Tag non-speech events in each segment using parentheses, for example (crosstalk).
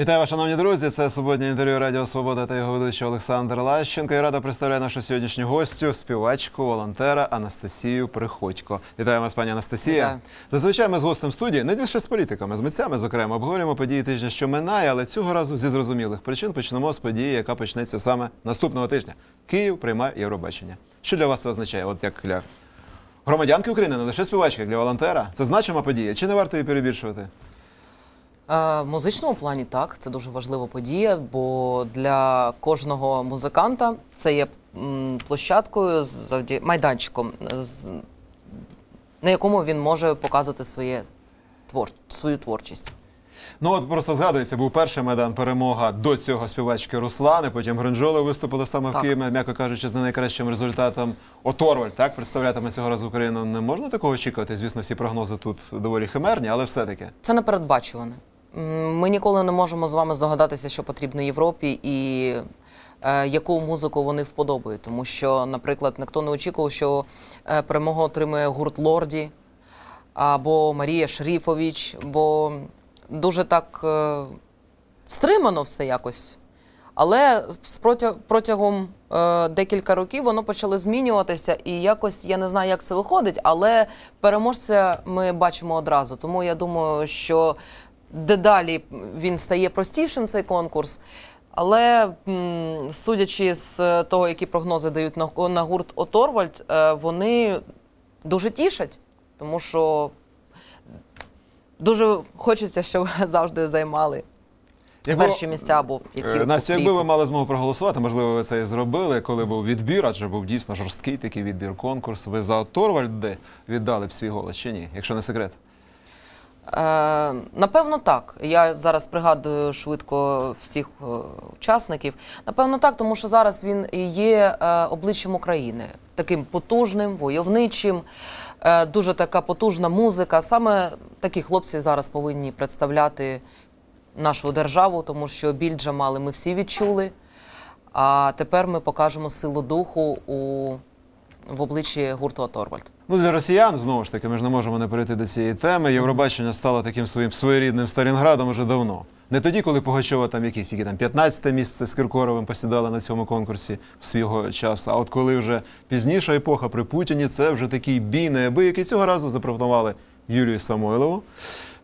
Вітаю вас, шановні друзі. Це суботнє інтерв'ю Радіо Свобода та його ведучий Олександр Лащенко. І рада представляю нашу сьогоднішню гостю, співачку, волонтера Анастасію Приходько. Вітаю вас, пані Анастасія. Вітаю. Зазвичай ми з гостем студії не лише з політиками, з митцями, зокрема, обговорюємо події тижня, що минає, але цього разу зі зрозумілих причин почнемо з події, яка почнеться саме наступного тижня. Київ приймає Євробачення. Що для вас це означає? От як для громадянки України, не лише співачки, як для волонтера. Це значима подія. Чи не варто її перебільшувати? Е, В музичному плані так, це дуже важлива подія, бо для кожного музиканта це є площадкою, майданчиком, на якому він може показувати своє твор... свою творчість. Ну от просто згадується, був перший майдан перемога до цього співачки Руслани. Потім Гринджоли виступили саме в Києві, м'яко кажучи, з не найкращим результатом. Оторваль, так представлятиме цього разу Україну. Не можна такого очікувати. Звісно, всі прогнози тут доволі химерні, але все-таки. Це непередбачуване. Ми ніколи не можемо з вами здогадатися, що потрібно Європі і е, яку музику вони вподобають. Тому що, наприклад, ніхто не очікував, що е, перемогу отримує гурт Лорді або Марія Шріфович, бо дуже так е, стримано все якось. Але протягом е, декілька років воно почало змінюватися, і якось я не знаю, як це виходить, але переможця ми бачимо одразу. Тому я думаю, що дедалі він стає простішим цей конкурс. Але судячи з того, які прогнози дають на, гурт Оторвальд, е, вони дуже тішать, тому що дуже хочеться, щоб (laughs) завжди займали Якби- перші місця або Е, ці Настя, якби ви мали змогу проголосувати, можливо, ви це і зробили, коли був відбір, адже був дійсно жорсткий такий відбір конкурс. Ви за Торвальде віддали б свій голос чи ні, якщо не секрет? Е, напевно, так. Я зараз пригадую швидко всіх е, учасників. Напевно, так, тому що зараз він є е, обличчям України, таким потужним, войовничим, дуже така потужна музика. Саме такі хлопці зараз повинні представляти нашу державу, тому що біль Джамали ми всі відчули. А тепер ми покажемо силу духу у, в обличчі гурту Торвальд. Ну, для росіян, знову ж таки, ми ж не можемо не перейти до цієї теми. Євробачення стало таким своїм своєрідним Сталінградом уже давно. Не тоді, коли Пугачова там якісь які там 15 місце з Киркоровим посідали на цьому конкурсі в свого часу. А от коли вже пізніша епоха при Путіні, це вже такий бій неабиякий. Цього разу запропонували Юлію Самойлову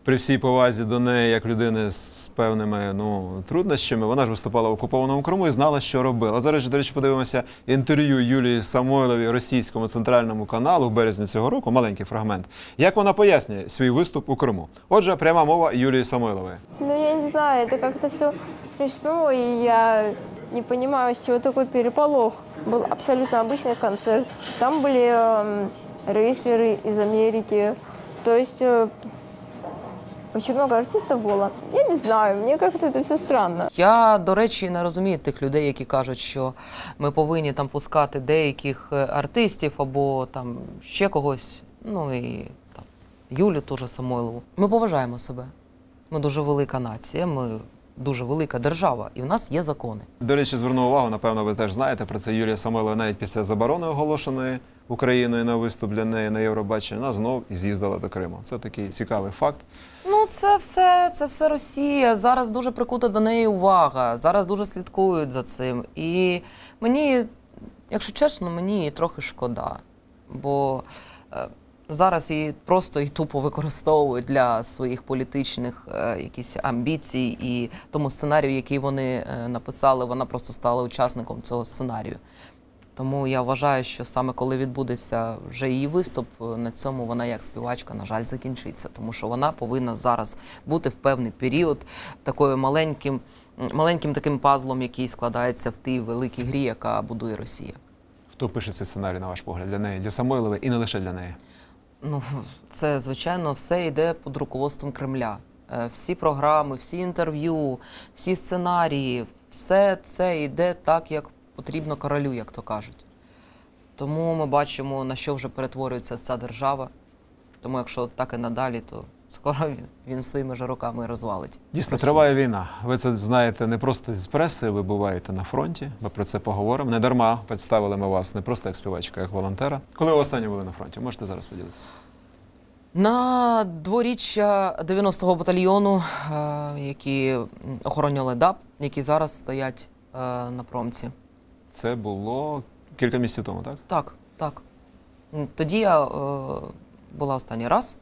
При всій повазі до неї, як людини з певними ну, труднощами, вона ж виступала в окупованому Криму і знала, що робила. Зараз, же, до речі, подивимося інтерв'ю Юлії Самойловій російському центральному каналу в березні цього року. Маленький фрагмент. Як вона пояснює свій виступ у Криму? Отже, пряма мова Юлії Самойлової. Ну, я не знаю, это как-то все смешно, и я не понимаю, с чего такой переполох. Был абсолютно обычный концерт. Там были эм, рейслеры из Америки. То есть э, очень много артистов было. Я не знаю, мне как-то это все странно. Я, до речі, не розумію тих людей, які кажуть, що ми повинні там пускати деяких е, артистів або там ще когось. Ну і там Юлю теж Самойлову. Ми поважаємо себе. Ми дуже велика нація, ми дуже велика держава, і в нас є закони. До речі, зверну увагу, напевно, ви теж знаєте про це. Юлія Самойлова навіть після заборони оголошеної Україною на виступ для неї на Євробаченні, вона знов з'їздила до Криму. Це такий цікавий факт. Ну, це все, це все Росія. Зараз дуже прикута до неї увага. Зараз дуже слідкують за цим. І мені, якщо чесно, мені трохи шкода. Бо е, зараз її просто і тупо використовують для своїх політичних е, якісь амбіцій і тому сценарію, який вони е, написали, вона просто стала учасником цього сценарію. Тому я вважаю, що саме коли відбудеться вже її виступ, е, на цьому вона як співачка, на жаль, закінчиться, тому що вона повинна зараз бути в певний період такою маленьким, маленьким таким пазлом, який складається в тій великій грі, яка будує Росія. Хто пише цей сценарій, на ваш погляд, для неї, для Самойлової і не лише для неї? Ну, це звичайно все йде під руководством Кремля. Е, Всі програми, всі інтерв'ю, всі сценарії, все це йде так, як потрібно королю, як то кажуть. Тому ми бачимо, на що вже перетворюється ця держава. Тому якщо так і надалі, то скоро він, він своїми ж руками розвалить. Дійсно, Росію. триває війна. Ви це знаєте не просто з преси, ви буваєте на фронті. Ми про це поговоримо. Не дарма представили ми вас не просто як співачка, а як волонтера. Коли ви останнє були на фронті? Можете зараз поділитися? На дворіччя 90-го батальйону, е, які охороняли ДАП, які зараз стоять е, на промці. Це було кілька місяців тому, так? Так, так. Тоді я е, була останній раз.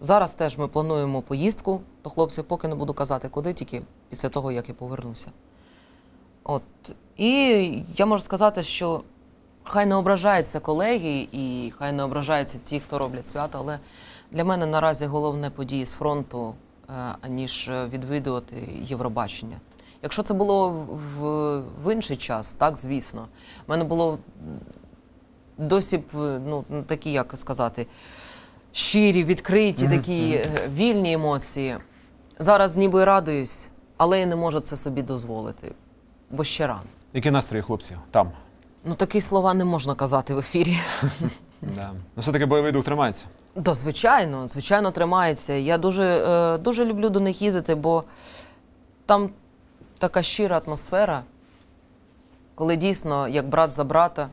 Зараз теж ми плануємо поїздку до хлопців, поки не буду казати, куди, тільки після того, як я повернуся. От. І я можу сказати, що хай не ображаються колеги і хай не ображаються ті, хто роблять свято, але для мене наразі головне події з фронту, е, аніж е, відвідувати Євробачення. Якщо це було в, в, в інший час, так, звісно. У мене було досі б, ну, такі, як сказати, щирі, відкриті, такі е, вільні емоції. Зараз ніби радуюсь, але я не можу це собі дозволити, бо ще рано. Які настрої хлопців там? Ну, такі слова не можна казати в ефірі. (laughs) Да. Ну, все-таки бойовий дух тримається. Да, звичайно, звичайно, тримається. Я дуже, е, дуже люблю до них їздити, бо там така щира атмосфера, коли дійсно як брат за брата,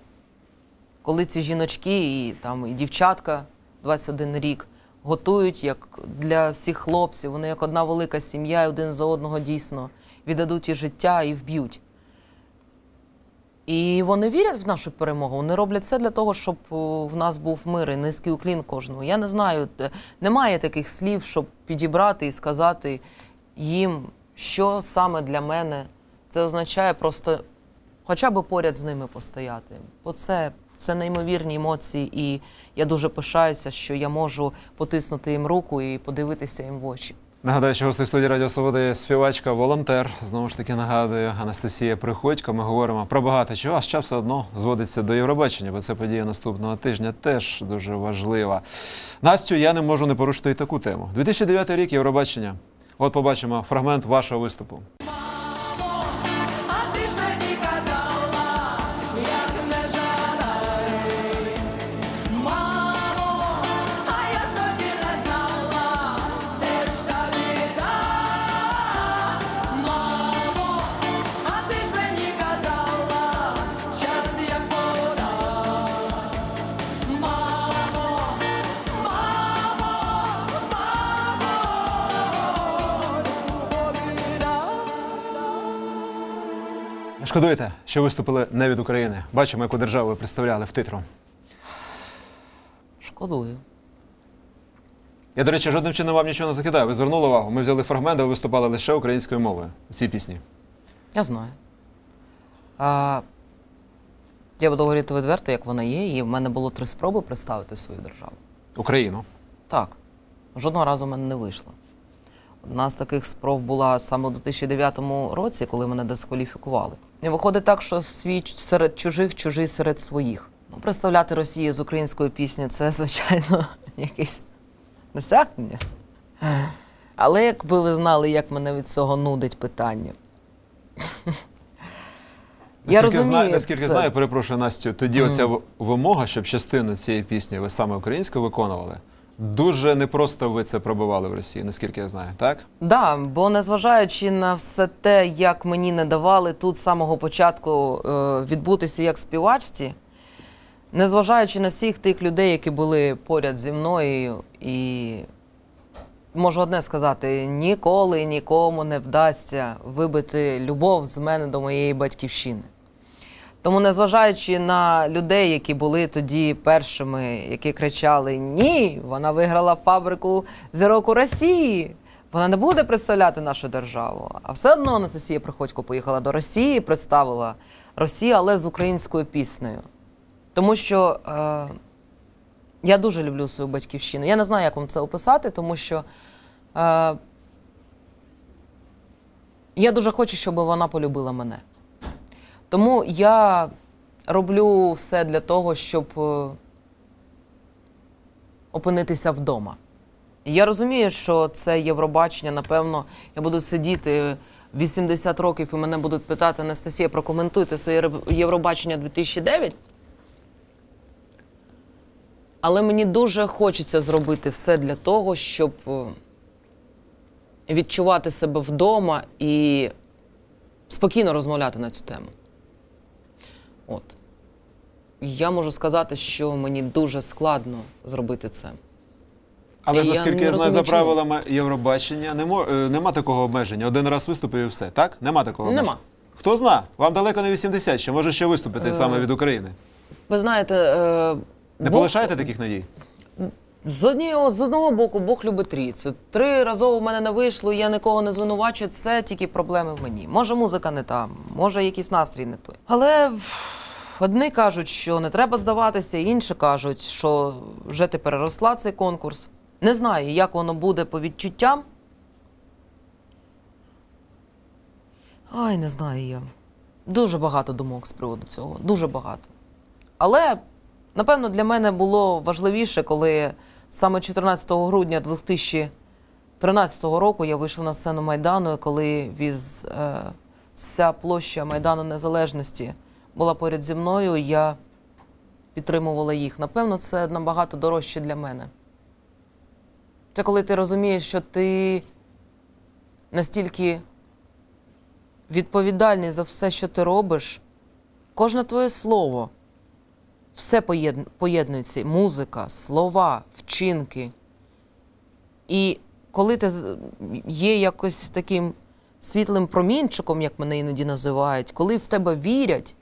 коли ці жіночки і, там, і дівчатка 21 рік готують як для всіх хлопців, вони як одна велика сім'я, один за одного дійсно віддадуть і життя, і вб'ють. І вони вірять в нашу перемогу. Вони роблять все для того, щоб в нас був мир і низький уклін кожному. Я не знаю, е, немає таких слів, щоб підібрати і сказати їм, що саме для мене це означає просто хоча б поряд з ними постояти. Бо це, це неймовірні емоції, і я дуже пишаюся, що я можу потиснути їм руку і подивитися їм в очі. Нагадаю, що гостей студії Радіо Свобода є співачка, волонтер. Знову ж таки нагадую, Анастасія Приходько. Ми говоримо про багато чого, а ще все одно зводиться до Євробачення, бо це подія наступного тижня теж дуже важлива. Настю, я не можу не порушити і таку тему. 2009 рік Євробачення. От побачимо фрагмент вашого виступу. Шкодуєте, що виступили не від України. Бачимо, яку державу ви представляли в титру. Шкодую. Я, до речі, жодним чином вам нічого не закидаю. Ви звернули увагу. Ми взяли фрагмент, а ви виступали лише українською мовою у цій пісні. Я знаю. А, я буду говорити відверто, як вона є, і в мене було три спроби представити свою державу. Україну. Так, жодного разу в мене не вийшло. Одна з таких спроб була саме у 2009 році, коли мене дискваліфікували. Виходить так, що свій серед чужих, чужий серед своїх. Ну, представляти Росію з українською піснею це, звичайно, (laughs) якесь досягнення. Але якби ви знали, як мене від цього нудить питання. Я Наскільки розумію, знаю, наскільки це. знаю, перепрошую Настю, тоді оця вимога, щоб частину цієї пісні ви саме українською виконували. Дуже непросто ви це пробивали в Росії, наскільки я знаю, так? Да, бо незважаючи на все те, як мені не давали тут з самого початку е, відбутися як співачці, незважаючи на всіх тих людей, які були поряд зі мною, і можу одне сказати: ніколи нікому не вдасться вибити любов з мене до моєї батьківщини. Тому, незважаючи на людей, які були тоді першими, які кричали Ні, вона виграла фабрику зірок у Росії. Вона не буде представляти нашу державу. А все одно Анастасія Приходько поїхала до Росії, представила Росію, але з українською піснею. Тому що е, я дуже люблю свою батьківщину. Я не знаю, як вам це описати, тому що е, я дуже хочу, щоб вона полюбила мене. Тому я роблю все для того, щоб е, опинитися вдома. Я розумію, що це Євробачення, напевно, я буду сидіти 80 років і мене будуть питати, Анастасія, прокоментуйте своє Євробачення 2009. Але мені дуже хочеться зробити все для того, щоб е, відчувати себе вдома і спокійно розмовляти на цю тему. От. Я можу сказати, що мені дуже складно зробити це. Але ж наскільки я, я знаю, за правилами Євробачення не е, нема такого обмеження. Один раз виступив і все. Так? Нема такого Нема. обмеження. Хто зна? Вам далеко не 80, що може ще виступити саме від України. Ви знаєте, е, Не Бог- полишаєте таких надій? З однієї з одного боку, Бог любить трійцю. Три разово в мене не вийшло, я нікого не звинувачую. Це тільки проблеми в мені. Може, музика не там, може, якийсь настрій не той. Але одні кажуть, що не треба здаватися, інші кажуть, що вже ти переросла цей конкурс. Не знаю, як воно буде по відчуттям. Ай, не знаю я. Дуже багато думок з приводу цього. Дуже багато. Але напевно для мене було важливіше, коли саме 14 грудня 2013 року я вийшла на сцену Майдану, коли віз, е, вся площа Майдану Незалежності була поряд зі мною, я підтримувала їх. Напевно, це набагато дорожче для мене. Це коли ти розумієш, що ти настільки відповідальний за все, що ти робиш, кожне твоє слово все поєднується: музика, слова, вчинки. І коли ти є якось таким світлим промінчиком, як мене іноді називають, коли в тебе вірять,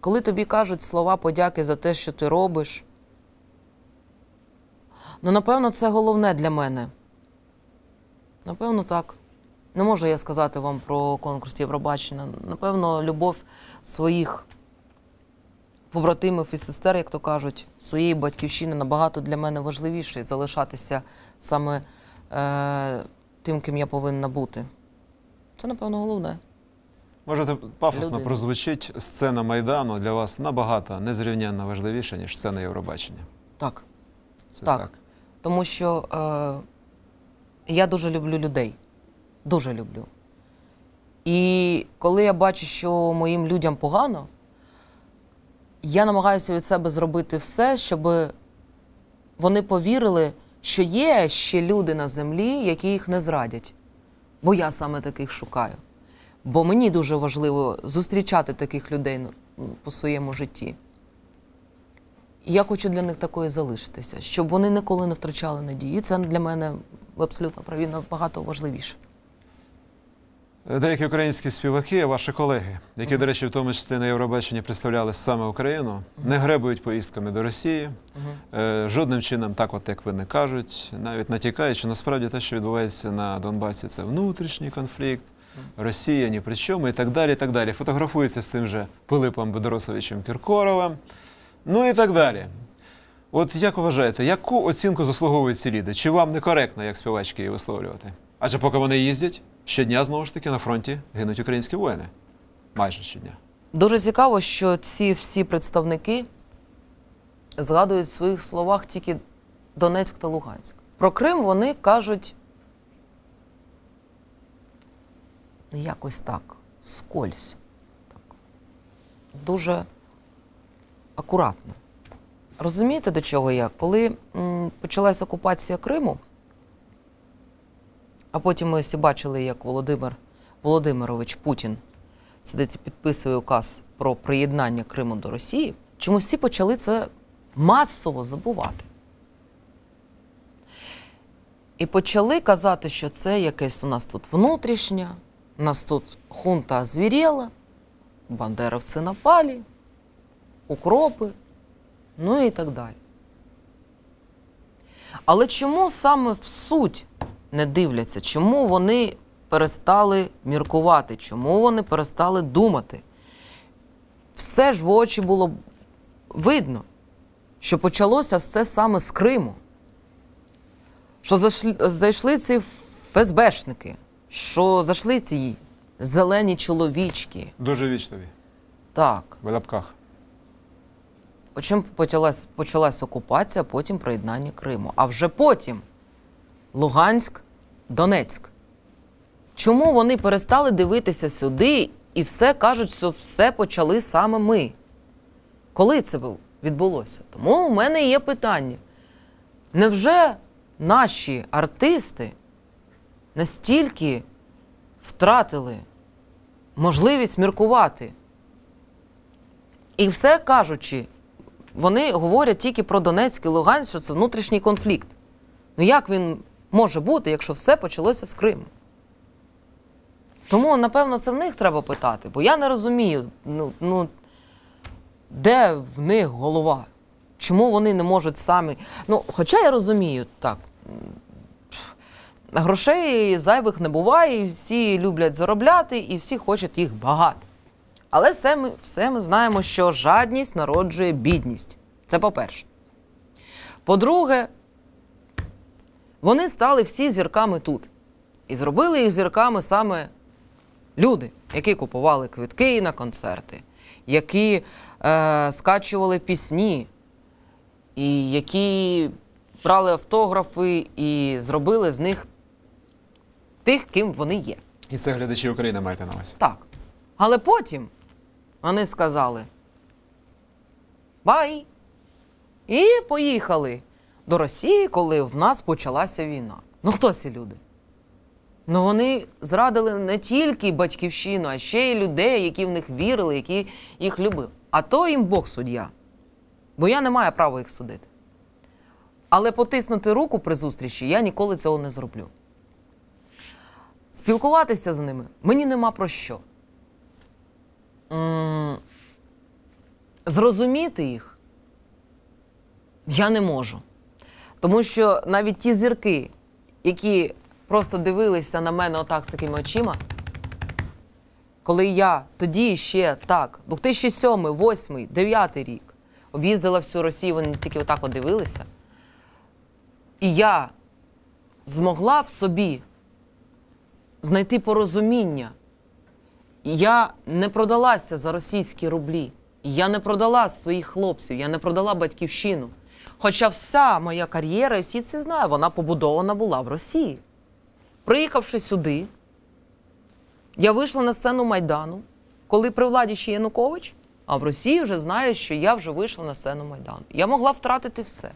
коли тобі кажуть слова подяки за те, що ти робиш. Ну, напевно, це головне для мене. Напевно, так. Не можу я сказати вам про конкурс Євробачення. Напевно, любов своїх побратимів і сестер, як то кажуть, своєї батьківщини набагато для мене важливіше залишатися саме е, тим, ким я повинна бути. Це, напевно, головне. Може, це пафосно Людина. прозвучить сцена Майдану для вас набагато незрівнянно важливіша, ніж сцена Євробачення. Так. Це Так. так. Тому що е, я дуже люблю людей. Дуже люблю. І коли я бачу, що моїм людям погано, я намагаюся від себе зробити все, щоб вони повірили, що є ще люди на землі, які їх не зрадять. Бо я саме таких шукаю. Бо мені дуже важливо зустрічати таких людей ну, по своєму житті. Я хочу для них такою залишитися, щоб вони ніколи не втрачали надію. Це для мене абсолютно праві, набагато важливіше. Деякі українські співаки, ваші колеги, які, до речі, в тому числі на Євробаченні представляли саме Україну, не гребують поїздками до Росії. Е, Жодним чином, так от як вони кажуть, навіть натякають, що насправді те, що відбувається на Донбасі, це внутрішній конфлікт, Росія ні при чому і так далі. і так далі. Фотографується з тим же Пилипом Бедросовичем Кіркоровим, ну і так далі. От як вважаєте, яку оцінку заслуговують ці ліди? Чи вам некоректно, як співачки, її висловлювати? Адже поки вони їздять, щодня знову ж таки на фронті гинуть українські воїни. Майже щодня. Дуже цікаво, що ці всі представники згадують в своїх словах тільки Донецьк та Луганськ. Про Крим вони кажуть якось так, скользь. Так. Дуже акуратно. Розумієте, до чого я? Коли м, почалась окупація Криму, а потім ми всі бачили, як Володимир Володимирович Путін сидить і підписує указ про приєднання Криму до Росії, чомусь всі почали це масово забувати. І почали казати, що це якесь у нас тут внутрішнє, у нас тут хунта звіріла, бандеровці напалі, укропи, ну і так далі. Але чому саме в суть не дивляться? Чому вони перестали міркувати? Чому вони перестали думати? Все ж в очі було видно, що почалося все саме з Криму. Що зайшли, ці ФСБшники, що зайшли ці зелені чоловічки. Дуже вічливі. Так. В лапках. Чим почалась, почалась окупація, потім приєднання Криму. А вже потім Луганськ, Донецьк. Чому вони перестали дивитися сюди і все кажуть, що все почали саме ми? Коли це відбулося? Тому у мене є питання. Невже наші артисти настільки втратили можливість міркувати? І все кажучи, вони говорять тільки про Донецьк і Луганськ, що це внутрішній конфлікт. Ну як він може бути, якщо все почалося з Криму? Тому, напевно, це в них треба питати, бо я не розумію, ну, ну де в них голова? Чому вони не можуть самі. Ну, хоча я розумію, так. Грошей зайвих не буває, і всі люблять заробляти, і всі хочуть їх багато. Але все ми, все ми знаємо, що жадність народжує бідність. Це по-перше. По-друге, вони стали всі зірками тут. І зробили їх зірками саме люди, які купували квитки на концерти, які е, скачували пісні, і які брали автографи і зробили з них тих, ким вони є. І це глядачі України маєте на увазі. Так. Але потім вони сказали бай! І поїхали до Росії, коли в нас почалася війна. Ну хто ці люди? Ну вони зрадили не тільки батьківщину, а ще й людей, які в них вірили, які їх любили. А то їм Бог суддя. Бо я не маю права їх судити. Але потиснути руку при зустрічі я ніколи цього не зроблю. Спілкуватися з ними мені нема про що. Зрозуміти їх я не можу. Тому що навіть ті зірки, які просто дивилися на мене отак з такими очима, коли я тоді ще так, 2007, 2008, 2009 рік об'їздила всю Росію, вони тільки отак от дивилися. І я змогла в собі знайти порозуміння. Я не продалася за російські рублі. Я не продала своїх хлопців, я не продала батьківщину. Хоча вся моя кар'єра, і всі це знають, вона побудована була в Росії. Приїхавши сюди, я вийшла на сцену Майдану, коли при владі ще Янукович, а в Росії вже знають, що я вже вийшла на сцену Майдану. Я могла втратити все.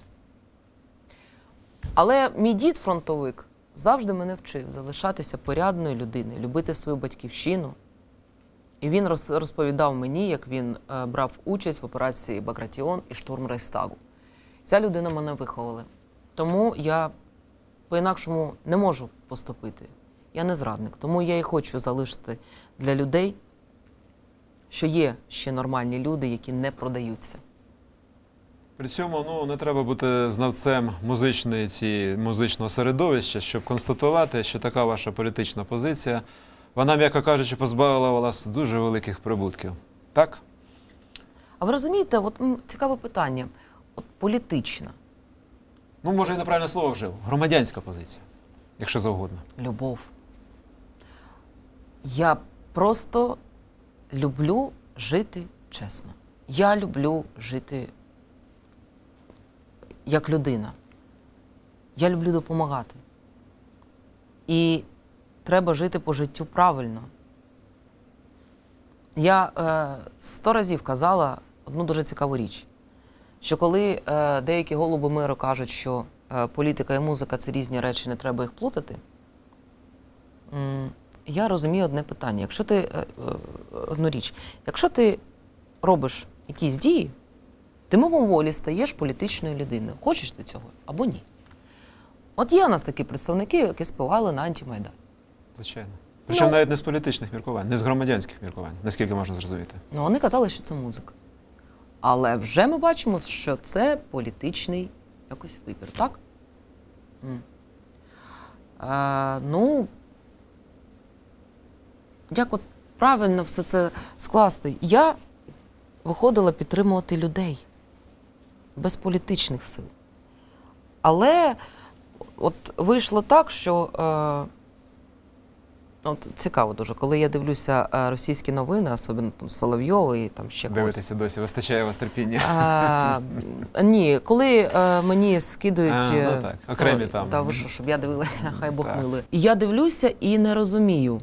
Але мій дід фронтовик завжди мене вчив залишатися порядною людиною, любити свою батьківщину. І він розповідав мені, як він е, брав участь в операції Багратіон і штурм Рейстагу. Ця людина мене виховала. Тому я по-інакшому не можу поступити. Я не зрадник. Тому я і хочу залишити для людей, що є ще нормальні люди, які не продаються. При цьому ну, не треба бути знавцем музичної ці, музичного середовища, щоб констатувати, що така ваша політична позиція, вона, м'яко кажучи, позбавила вас дуже великих прибутків. Так? А ви розумієте, от цікаве питання. От політична Ну, може, і неправильне слово вжив. Громадянська позиція, якщо завгодно. любов. Я просто люблю жити чесно. Я люблю жити як людина. Я люблю допомагати. І треба жити по життю правильно. Я е, сто разів казала одну дуже цікаву річ, що коли е, деякі голуби миру кажуть, що е, політика і музика це різні речі, не треба їх плутати, я розумію одне питання. Якщо ти е, е, одну річ, якщо ти робиш якісь дії, ти мимоволі стаєш політичною людиною. Хочеш ти цього або ні. От є у нас такі представники, які співали на антимайдані. Звичайно. Причому Ну. навіть не з політичних міркувань, не з громадянських міркувань, наскільки можна зрозуміти. Ну, вони казали, що це музика. Але вже ми бачимо, що це політичний якось вибір, так? Е, ну, як от правильно все це скласти? Я виходила підтримувати людей без політичних сил. Але от вийшло так, що. Е, От цікаво дуже, коли я дивлюся е, російські новини, особливо там Соловйова і там ще когось. Дивитися досі, вистачає вас терпіння. А, ні, коли е, мені скидують. А, ну е, так, окремі ну, там. Та ви що, щоб я дивилася, хай Бог милує. І я дивлюся і не розумію.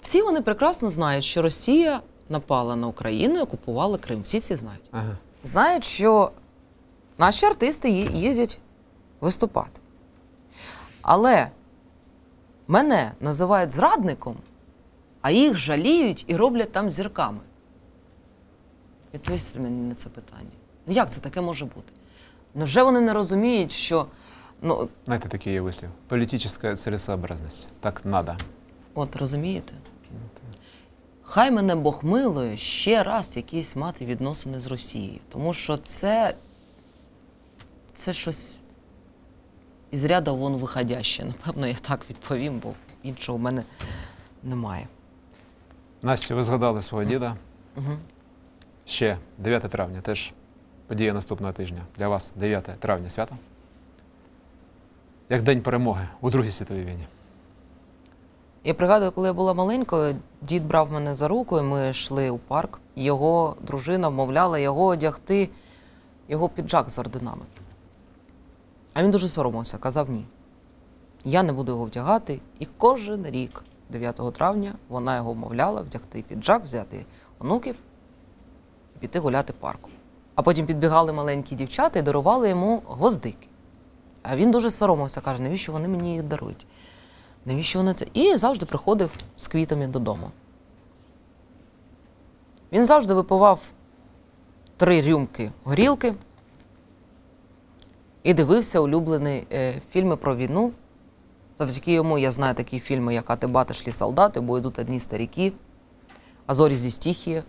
Всі вони прекрасно знають, що Росія напала на Україну і окупувала Крим. Всі це знають. Ага. Знають, що наші артисти їздять виступати. Але мене називають зрадником, а їх жаліють і роблять там зірками. Відповісти мені на це питання. Ну як це таке може бути? Невже вони не розуміють, що Ну, Знаєте, такий є вислів. Політична цілесообразність. Так надо. От розумієте? Хай мене Бог милує ще раз якісь мати відносини з Росією. Тому що це, це щось із ряда вон виходяще. Напевно, я так відповім, бо іншого в мене немає. Настю, ви згадали свого діда. Угу. Ще 9 травня, теж подія наступного тижня. Для вас 9 травня свято. Як День перемоги у Другій світовій війні. Я пригадую, коли я була маленькою, дід брав мене за руку, і ми йшли у парк. Його дружина вмовляла його одягти його піджак з орденами. А він дуже соромився, казав ні. Я не буду його вдягати. І кожен рік, 9 травня, вона його вмовляла вдягти піджак, взяти онуків і піти гуляти парком. А потім підбігали маленькі дівчата і дарували йому гвоздики. А він дуже соромився, каже, навіщо вони мені їх дарують? Навіщо вони це? І завжди приходив з квітами додому. Він завжди випивав три рюмки горілки і дивився улюблені е, фільми про війну. Завдяки йому я знаю такі фільми, як «А ти солдати, бо йдуть одні старіки, а зорі зі стихії.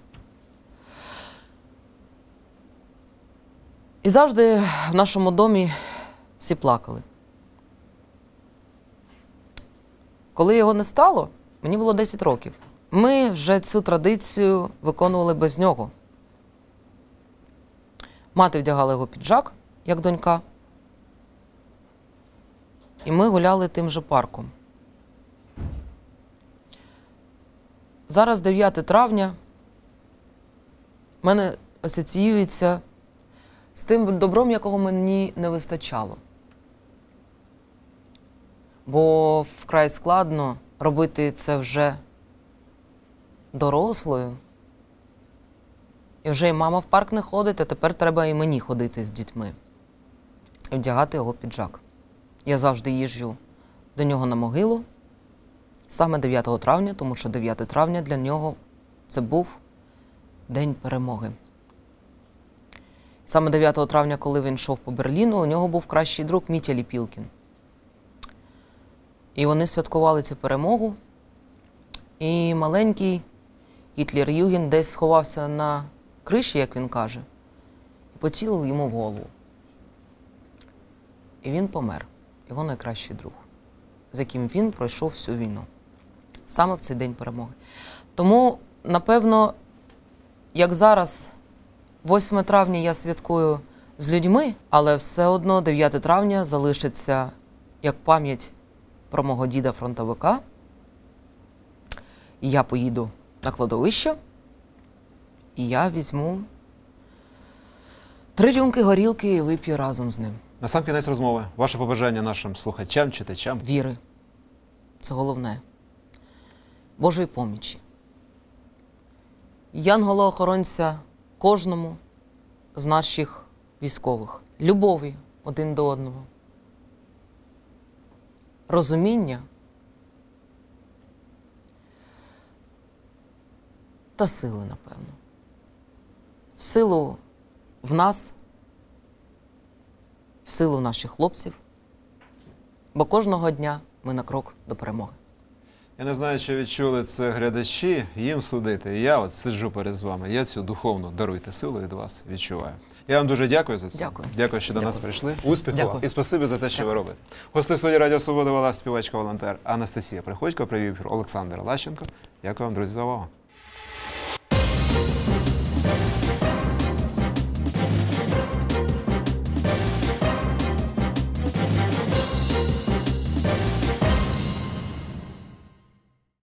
І завжди в нашому домі всі плакали. Коли його не стало, мені було 10 років. Ми вже цю традицію виконували без нього. Мати вдягала його піджак, як донька. І ми гуляли тим же парком. Зараз 9 травня мене асоціюється з тим добром, якого мені не вистачало. Бо вкрай складно робити це вже дорослою. І вже і мама в парк не ходить, а тепер треба і мені ходити з дітьми і вдягати його піджак. Я завжди їжджу до нього на могилу саме 9 травня, тому що 9 травня для нього це був День перемоги. Саме 9 травня, коли він йшов по Берліну, у нього був кращий друг Мітя Ліпілкін. І вони святкували цю перемогу. І маленький Гітлер Юген десь сховався на криші, як він каже, і поцілив йому в голову. І він помер, його найкращий друг, з яким він пройшов всю війну. Саме в цей день перемоги. Тому, напевно, як зараз, 8 травня я святкую з людьми, але все одно 9 травня залишиться як пам'ять про мого діда фронтовика. І я поїду на кладовище, і я візьму три рюмки горілки і вип'ю разом з ним. На сам кінець розмови. Ваше побажання нашим слухачам, читачам. Віри. Це головне. Божої помічі. Янгола-охоронця кожному з наших військових. Любові один до одного. Розуміння та сили, напевно. В силу в нас, в силу наших хлопців, бо кожного дня ми на крок до перемоги. Я не знаю, чи відчули це глядачі, їм судити. Я от сиджу перед вами. Я цю духовну даруйте силу від вас відчуваю. Я вам дуже дякую за це. Дякую. Дякую, що до нас прийшли. Успіху Дякую. і спасибі за те, що ви робите. Гости студії Радіо Свобода вела співачка волонтер Анастасія Приходько, привів Олександр Лащенко. Дякую вам, друзі, за увагу.